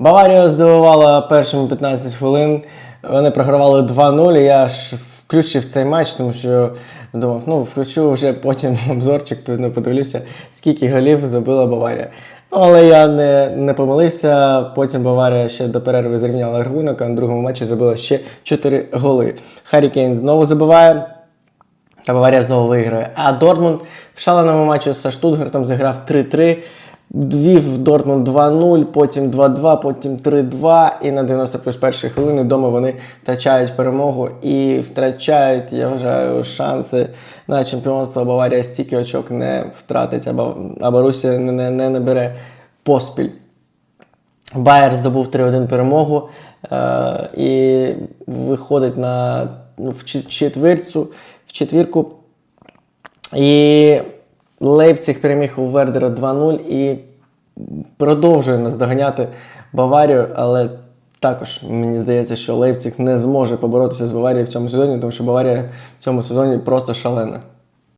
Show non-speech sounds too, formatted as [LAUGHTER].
Баварія здивувала першими 15 хвилин. Вони програвали 2-0. Я ж включив цей матч, тому що думав, ну включу вже потім [LAUGHS] обзорчик, ну, подивлюся, скільки голів забила Баварія. Ну, але я не, не помилився. Потім Баварія ще до перерви зрівняла рахунок, а на другому матчі забила ще 4 голи. Харі Кейн знову забиває. Та Баварія знову виграє. А Дортмунд в шаленому матчі з Штутгартом зіграв 3-3. Вів Дортмунд 2-0, потім 2-2, потім 3-2. І на 90 плюс першої хвилини вдома вони втрачають перемогу і втрачають, я вважаю, шанси на чемпіонство. Баварія стільки очок не втратить, а Бав- а Борусія не, не, не набере поспіль. Байер здобув 3-1 перемогу е, і виходить на ну, в четвірцю, в четвірку. І Лейпциг переміг у Вердера 2-0 і продовжує наздоганяти Баварію, але також мені здається, що Лейпциг не зможе поборотися з Баварією в цьому сезоні, тому що Баварія в цьому сезоні просто шалена.